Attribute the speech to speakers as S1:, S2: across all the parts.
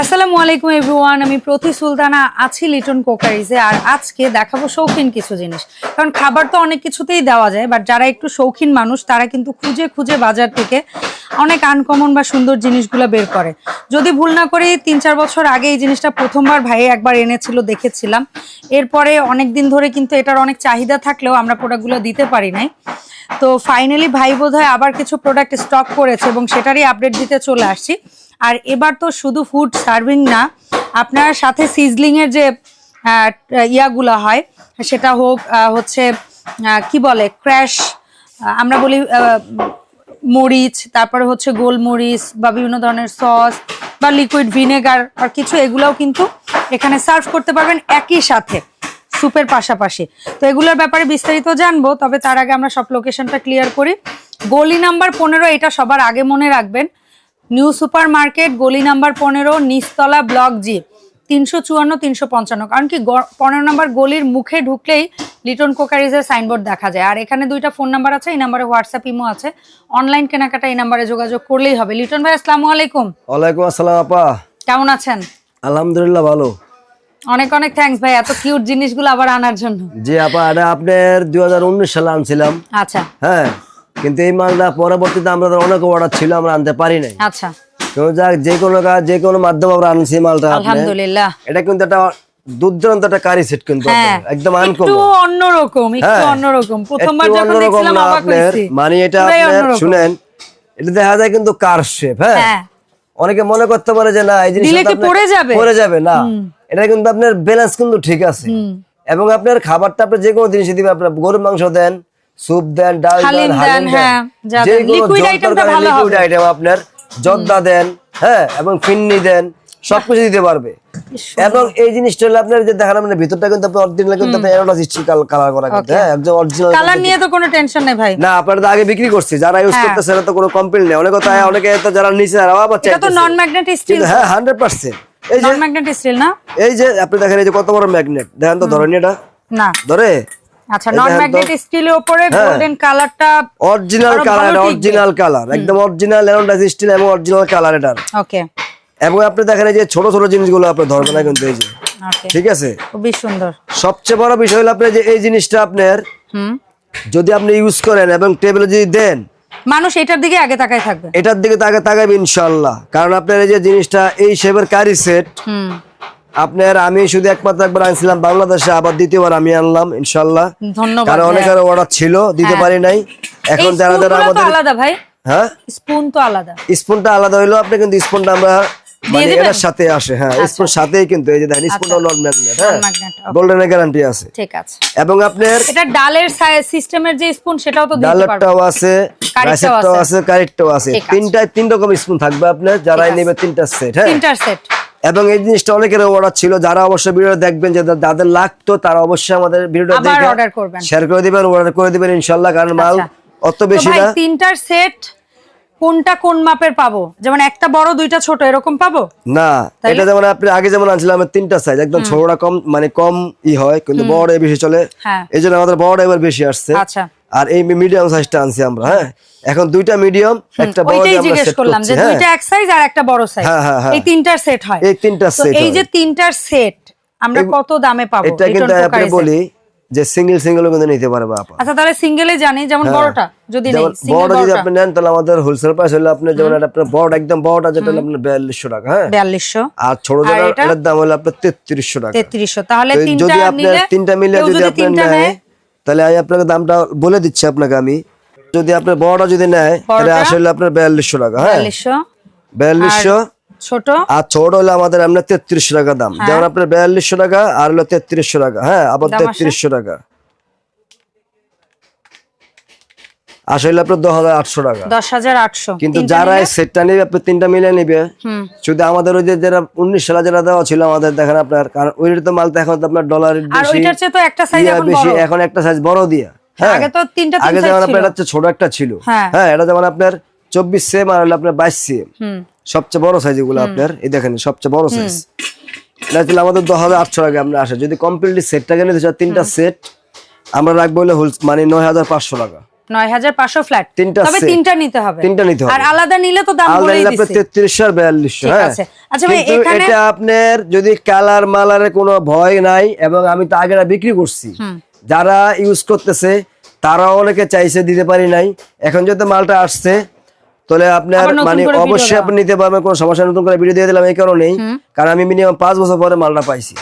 S1: আসসালামু আলাইকুম এভরিওয়ান আমি প্রতি সুলতানা আছি লিটন কোকারিজে আর আজকে দেখাবো শৌখিন কিছু জিনিস। কারণ খাবার তো অনেক কিছুতেই দেওয়া যায় বাট যারা একটু শৌখিন মানুষ, তারা কিন্তু খুঁজে খুঁজে বাজার থেকে অনেক আনকমন বা সুন্দর জিনিসগুলো বের করে। যদি ভুল না করি, তিন চার বছর আগে এই জিনিসটা প্রথমবার ভাই একবার এনেছিল, দেখেছিলাম। এরপরে অনেক দিন ধরে কিন্তু এটার অনেক চাহিদা থাকলেও আমরা প্রোডাক্টগুলো দিতে পারি নাই। তো ফাইনালি ভাই বোধহয় আবার কিছু প্রোডাক্ট স্টক করেছে, এবং সেটারই আপডেট দিতে চলে আসছি। আর এবার তো শুধু ফুড সার্ভিং না, আপনার সাথে সিজলিংয়ের যে ইয়াগুলো হয়, সেটা হোক হচ্ছে কি বলে ক্র্যাশ আমরা বলি মরিচ, তারপরে হচ্ছে গোলমরিচ বা বিভিন্ন ধরনের সস বা লিকুইড ভিনেগার আর কিছু, এগুলোও কিন্তু এখানে সার্ভ করতে পারবেন একই সাথে স্যুপের পাশাপাশি। তো এগুলোর ব্যাপারে বিস্তারিত জানব, তবে তার আগে আমরা সব লোকেশনটা ক্লিয়ার করি। গলি নাম্বার পনেরো, এটা সবার আগে মনে রাখবেন। নিউ সুপার মার্কেট গলি নাম্বার পনেরো নিচতলা ব্লক জি। তিনশো চুয়ান্ন তিনশো পঞ্চান্ন। কারণ কি পনেরো নম্বর গলির মুখে ঢুকলেই লিটন কোকারিজের সাইনবোর্ড দেখা যায়। আর এখানে দুইটা ফোন নাম্বার আছে এই নাম্বারে হোয়াটসঅ্যাপ ইমো আছে। অনলাইন কেনাকাটা এই নাম্বারে যোগাযোগ করলেই হবে। লিটন ভাই আসসালামু আলাইকুম।
S2: ওয়ালাইকুম আসসালাম আপা।
S1: কেমন আছেন?
S2: আলহামদুলিল্লাহ ভালো।
S1: অনেক অনেক থ্যাঙ্কস ভাই এত কিউট জিনিসগুলো আবার আনার জন্য।
S2: জি আপা এটা আপনার দু হাজার উনিশ সালে আনছিলাম।
S1: আচ্ছা।
S2: হ্যাঁ। কিন্তু এই মালটা পরবর্তীতে আমরা অনেক অর্ডার ছিল আমরা আনতে পারি নাই।
S1: আচ্ছা।
S2: যাক যে কোনো কাজ যে কোনো মাধ্যমে আমরা আনছি মালটা
S1: আলহামদুলিল্লাহ।
S2: এটা কিন্তু একটা দুর্দান্ত একটা কারি সেট কিন্তু একদম
S1: একটু অন্যরকম একটু। অন্যরকম। প্রথমবার যখন দেখছিলাম অবাক হয়েছি।
S2: মানে এটা
S1: অন্যরকম।
S2: শুনেন এটা দেখা যায় কিন্তু কার শেপ হ্যাঁ।
S1: হ্যাঁ।
S2: অনেকে মনে করতে পারে যে না এই
S1: দিলে
S2: জিনিসটা
S1: কি পড়ে যাবে?
S2: পড়ে যাবে না। এটা কিন্তু আপনার ব্যালেন্স কিন্তু ঠিক আছে। এবং আপনার খাবারটা আপনি যে কোনো জিনিস দিবে আপনার গরুর মাংস দেন স্যুপ দেন ডাল দেন হালিম
S1: হ্যাঁ,
S2: লিকুইড আইটেম আপনার জর্দা দেন হ্যাঁ এবং ফিন্নি দেন সবকিছু দিতে পারবে। এবং এই জিনিসটা হলো আপনার যে মানে ভিতরটা কিন্তু আপনি অরিজিনাল কিন্তু আপনি এরোটা সিস্টেম কালার করা কিন্তু হ্যাঁ একদম অরিজিনাল
S1: কালার নিয়ে তো কোনো টেনশন নেই ভাই।
S2: না আপনারা তো আগে বিক্রি করছি যারা ইউজ
S1: হ্যাঁ।
S2: করতেছে তো কোনো কমপ্লেন নেই। অনেকে তো অনেকে তো যারা নিচে তারা আবার
S1: এটা তো নন ম্যাগনেট স্টিল
S2: হ্যাঁ হান্ড্রেড পার্সেন্ট এই যে
S1: নন ম্যাগনেট স্টিল না?
S2: এই যে আপনি দেখেন এই যে কত বড় ম্যাগনেট দেখেন তো ধরেন এটা।
S1: না।
S2: ধরে?
S1: আচ্ছা নন
S2: দেখেন তো।
S1: ম্যাগনেট স্টিলের উপরে। গোল্ডেন কালারটা
S2: অরিজিনাল কালার অরিজিনাল কালার একদম অরিজিনাল স্টিল এবং অরিজিনাল কালার এটার।
S1: ওকে
S2: এবং আপনি দেখেন এই যে ছোট ছোট জিনিসগুলো আপনি ধরবেন না কিন্তু এই যে। ঠিক আছে?
S1: খুবই সুন্দর।
S2: সবচেয়ে বড় বিষয় হলো আপনি যে এই জিনিসটা আপনার
S1: হুম।
S2: যদি আপনি ইউজ করেন এবং টেবিলে যদি দেন
S1: মানুষ এটার দিকে আগে তাকায় থাকবে।
S2: এটার দিকে তাকে তাকাবে ইনশাল্লাহ কারণ আপনার এই যে জিনিসটা এই শেপের কারি সেট
S1: হুম।
S2: আপনার আমি শুধু একমাত্র একবার আনছিলাম বাংলাদেশে আবার দ্বিতীয়বার আমি আনলাম ইনশাল্লাহ।
S1: ধন্যবাদ
S2: কারণ
S1: ভাইয়া।
S2: অনেকের অর্ডার ছিল দিতে
S1: হ্যাঁ।
S2: পারি নাই। এখন যারা যারা আমাদের
S1: আলাদা ভাই।
S2: হ্যাঁ?
S1: স্পুন তো আলাদা।
S2: স্পুনটা আলাদা হইল আপনি কিন্তু স্পুনটা আমরা মানে এটার সাথে আসে হ্যাঁ স্পুন সাথেই কিন্তু এই যে দেখেন স্পুনটা নন ম্যাগনেট হ্যাঁ? গোল্ডেনের গ্যারান্টি আছে।
S1: ঠিক আছে।
S2: এবং আপনার
S1: এটা ডালের সিস্টেমের যে স্পুন সেটাও তো দিতে পারবে।
S2: ডালেরটাও আছে রাইসেরটাও
S1: আছে।
S2: আছে। কারিটটাও আছে। তিনটা তিন রকম স্পুন থাকবে আপনার যারাই নেবে তিনটা সেট হ্যাঁ?
S1: সেট
S2: এবং এই জিনিসটা অনেকের অর্ডার ছিল যারা অবশ্যই ভিডিও দেখবেন যে যাদের লাগতো তারা অবশ্যই আমাদের ভিডিওটা দেখে
S1: করবেন।
S2: শেয়ার করে দিবেন অর্ডার করে দিবেন ইনশাআল্লাহ কারণ মাল
S1: আচ্ছা।
S2: অত
S1: তো
S2: বেশি
S1: ভাই
S2: না।
S1: তিনটার সেট কোনটা কোন মাপের পাবো? যেমন একটা বড় দুইটা ছোট এরকম পাবো?
S2: না এটা যেমন আপনি আগে যেমন আনছিলাম তিনটা সাইজ একদম ছোটটা কম মানে কম ই হয় কিন্তু বড় বেশি চলে।
S1: হ্যাঁ।
S2: এই জন্য আমাদের বড় এবার বেশি আসছে।
S1: আচ্ছা।
S2: আর এই মিডিয়াম সাইজটা আনছি আমরা হ্যাঁ? এখন দুইটা মিডিয়াম একটা বড় আমরা
S1: জিজ্ঞেস
S2: সেট
S1: করলাম যে
S2: হ্যাঁ?
S1: দুইটা এক সাইজ আর একটা বড় সাইজ
S2: হ্যাঁ, হ্যাঁ।
S1: এই তিনটার সেট হয়।
S2: এই তিনটার set
S1: এই যে তিনটার সেট আমরা কত দামে পাবো?
S2: এটা কিন্তু আপনি বলি যে সিঙ্গেল সিঙ্গেল কিন্তু নিতে পারবে আপা।
S1: আচ্ছা তাহলে সিঙ্গেলে জানি যেমন বড়টা যদি নেই সিঙ্গেল
S2: বড় যদি আপনি নেন তাহলে আমাদের হোলসেল প্রাইস হলো আপনার যেমন এটা আপনার বড় একদম বড়টা যেটা আপনার বিয়াল্লিশশো টাকা হ্যাঁ?
S1: বিয়াল্লিশশো।
S2: আর ছোট যেটা? এটার দাম হলো আপনার তেত্রিশশো টাকা।
S1: তেত্রিশশো। তাহলে
S2: তো
S1: তিনটা
S2: যদি আপনার
S1: নিলে
S2: তিনটা মিলে যদি
S1: আপনি
S2: নেয় তাহলে আমি আপনাকে দামটা বলে দিচ্ছি আপনাকে আমি। যদি আপনার বড়টা যদি নেয় তাহলে আসলে আপনার বিয়াল্লিশশো টাকা হ্যাঁ?
S1: বিয়াল্লিশশো। ছোট?
S2: আর ছোট হলে আমাদের আপনার তেত্রিশশো টাকা দাম। যেমন আপনার বিয়াল্লিশশো টাকা আর হলো তেত্রিশশো টাকা হ্যাঁ? আবার তেত্রিশশো টাকা। আসলে আপনার দশ হাজার আটশো টাকা।
S1: দশ হাজার আটশো।
S2: কিন্তু যারা এই সেটটা নিবে আপনি তিনটা মিলে নিবে।
S1: হুম।
S2: শুধু আমাদের ওই যে যারা উনিশ সালে যেটা দেওয়া ছিল আমাদের দেখেন আপনার কারণ ওইটা তো মাল তো এখন তো আপনার ডলার বেশি
S1: এখন
S2: একটা সাইজ বড় দিয়া। হ্যাঁ।
S1: আগে তো তিনটা
S2: আগে যেমন আপনার এটা ছোট একটা ছিল।
S1: হ্যাঁ।
S2: হ্যাঁ এটা যেমন আপনার চব্বিশ সেম আর আপনার বাইশ সেম সবচেয়ে বড় সাইজ এগুলো আপনার এই দেখেন সবচেয়ে বড় সাইজ এটা ছিল আমাদের দশ হাজার আটশো টাকা আমরা আসে। যদি কমপ্লিটলি সেটটাকে নিতে চাই তিনটা সেট আমরা রাখব হোল মানে নয় হাজার পাঁচশো টাকা।
S1: নয় হাজার পাঁচশো ফ্ল্যাট তবে তিনটা নিতে হবে।
S2: তিনটা নিতে হবে।
S1: আর আলাদা নিলে তো দাম বলেই দিছি।
S2: তেত্রিশশো আর বিয়াল্লিশশো
S1: ঠিক
S2: হ্যাঁ।
S1: আচ্ছা ভাই, এখানে-
S2: এটা আপনার যদি কালার মালারের কোনো ভয় নাই এবং আমি তো আগে বিক্রি করছি। যারা ইউজ করতেছে তারাও অনেকে চাইছে দিতে পারি নাই। এখন যেহেতু মালটা আসছে তাহলে আপনার মানে অবশ্যই আপনি নিতে পারবেন কোনো সমস্যা নতুন করে ভিডিও দিয়ে দিলাম এই কারণেই। কারণ আমি মিনিমাম পাঁচ বছর পরে মালটা পাইছি।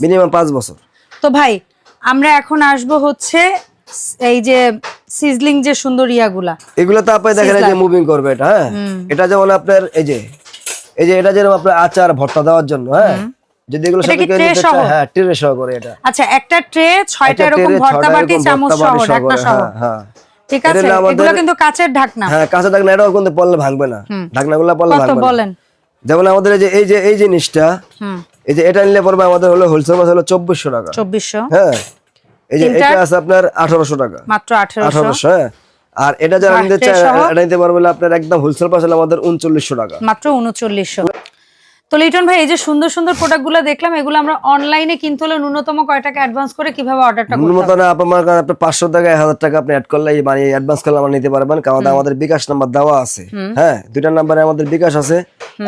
S2: মিনিমাম পাঁচ বছর।
S1: তো ভাই আমরা এখন আসব হচ্ছে এই যে সিজলিং যে সুন্দর ইয়াগুলা।
S2: এগুলো তো আপনি দেখেন যে মুভিং করবে এটা হ্যাঁ? এটা যেমন আপনার এই যে এই যে এটা যেরকম আপনার আচার ভর্তা দেওয়ার জন্য হ্যাঁ? যদি এগুলো
S1: সহ?
S2: হ্যাঁ ট্রে সহ করে এটা।
S1: আচ্ছা একটা ট্রে ছয়টা এরকম ভর্তা বাটি চামচ সহ ঢাকনা সহ
S2: হ্যাঁ, হ্যাঁ।
S1: ঠিক আছে? এগুলো কিন্তু কাচের ঢাকনা।
S2: হ্যাঁ ঢাকনা এটাও কিন্তু পড়লে ভাঙবে না। ঢাকনাগুলো পড়লে ভাঙবে না।
S1: বলেন?
S2: যেমন আমাদের এই যে এই যে এই জিনিসটা
S1: হুম।
S2: এই যে এটা নিলে পড়বে আমাদের হলো হোলসেল মাছ হলো চব্বিশশো টাকা।
S1: চব্বিশশো।
S2: হ্যাঁ। এই যে এটা আছে আপনার আঠারোশো টাকা।
S1: মাত্র আঠেরোশো।
S2: আঠারোশো হ্যাঁ। আর এটা যারা নিতে চায় এটা নিতে পারবে আপনার একদম হোলসেল পাশে আমাদের উনচল্লিশশো টাকা।
S1: মাত্র উনচল্লিশশো। তো লিটন ভাই এই যে সুন্দর দেখলাম এগুলো আমরা অনলাইনে কিনতে হলে ন্যূনতম কয় টাকা অ্যাডভান্স করে কীভাবে অর্ডারটা করতে
S2: ন্যূনতম আপনার কারণ আপনি পাঁচশো টাকা টাকা আপনি অ্যাড করলে মানে অ্যাডভান্স করলে আমরা নিতে পারবেন। কারণ আমাদের বিকাশ নাম্বার দেওয়া আছে। হ্যাঁ দুইটা নাম্বারে আমাদের বিকাশ আছে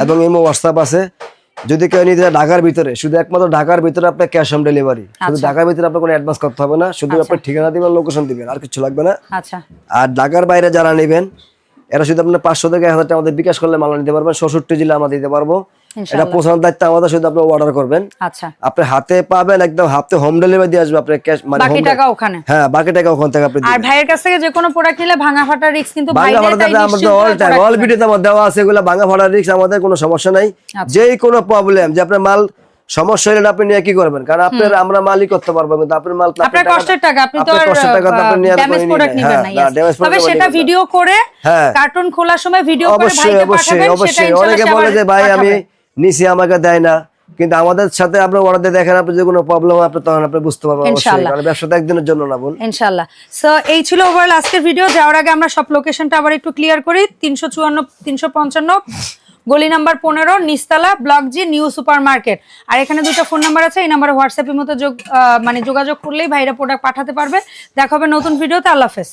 S2: এবং ইমো হোয়াটসঅ্যাপ আছে। যদি কেউ নিতে চায় ঢাকার ভিতরে শুধু একমাত্র ঢাকার ভিতরে আপনার ক্যাশ অন ডেলিভারি শুধু ঢাকার ভিতরে আপনার কোনো অ্যাডভান্স করতে হবে না শুধু আপনার ঠিকানা দিবেন লোকেশন দিবেন আর কিছু লাগবে না।
S1: আচ্ছা।
S2: আর ঢাকার বাইরে যারা নেবেন এরা শুধু আপনার পাঁচশো থেকে এক হাজার টাকা আমাদের বিকাশ করলে মাল নিতে পারবেন ষষট্টি জেলা আমরা দিতে পারব। এটা পৌঁছানোর দায়িত্ব আমাদের শুধু আপনি অর্ডার করবেন।
S1: আচ্ছা।
S2: আপনি হাতে পাবেন একদম হাতে হোম ডেলিভারি দিয়ে আসবে আপনার ক্যাশ মানে
S1: বাকি টাকা ওখানে?
S2: হ্যাঁ বাকি টাকা ওখান থেকে আপনি
S1: আর ভাইয়ের কাছ থেকে যে কোনো প্রোডাক্ট নিলে ভাঙা ফাটা রিস্ক কিন্তু
S2: বাংলা
S1: ভাইদের তাই
S2: ভাড়াতে আমাদের অল টাইম অল ভিডিওতে আমার দেওয়া আছে এগুলো বাংলা ভাড়া রিক্স আমাদের কোনো সমস্যা নাই। যেই কোনো প্রবলেম যে আপনার মাল সমস্যা হলে আপনি নিয়ে কি করবেন? কারণ আপনার আমরা মালই করতে পারব কিন্তু আপনার মাল
S1: আপনার কষ্টের টাকা আপনি তো
S2: কষ্টের টাকা তো আপনি
S1: ড্যামেজ প্রোডাক্ট। নেবেন
S2: হ্যাঁ,
S1: না
S2: না,
S1: yes। তবে সেটা ভিডিও করে
S2: হ্যাঁ।
S1: কার্টুন খোলার সময় ভিডিও করে
S2: অবশ্যই
S1: ভাইকে
S2: অবশ্যই
S1: পাঠাবেন
S2: অবশ্যই।
S1: সেটা
S2: অনেকে বলে যে ভাই আমি নিছি আমাকে দেয় না। কিন্তু আমাদের সাথে আপনার অর্ডার দেখেন আপনি যে কোনো প্রবলেম আপনি তখন আপনি বুঝতে পারবেন
S1: ইনশাআল্লাহ।
S2: কারণ ব্যবসাটা একদিনের জন্য না বোন।
S1: ইনশাল্লাহ। সো এই ছিল ওভারঅল আজকের ভিডিও যাওয়ার আগে আমরা সব লোকেশনটা আবার একটু ক্লিয়ার করি। তিনশো চুয়ান্ন তিনশো পঞ্চান্ন গলি নাম্বার পনেরো নিস্তালা block G new super market আর এখানে দুটো ফোন নাম্বার আছে এই নাম্বারে হোয়াটসঅ্যাপের মতো যোগ মানে যোগাযোগ করলেই ভাইরা প্রোডাক্ট পাঠাতে পারবে। দেখা হবে নতুন ভিডিওতে আল্লাহ হাফেজ।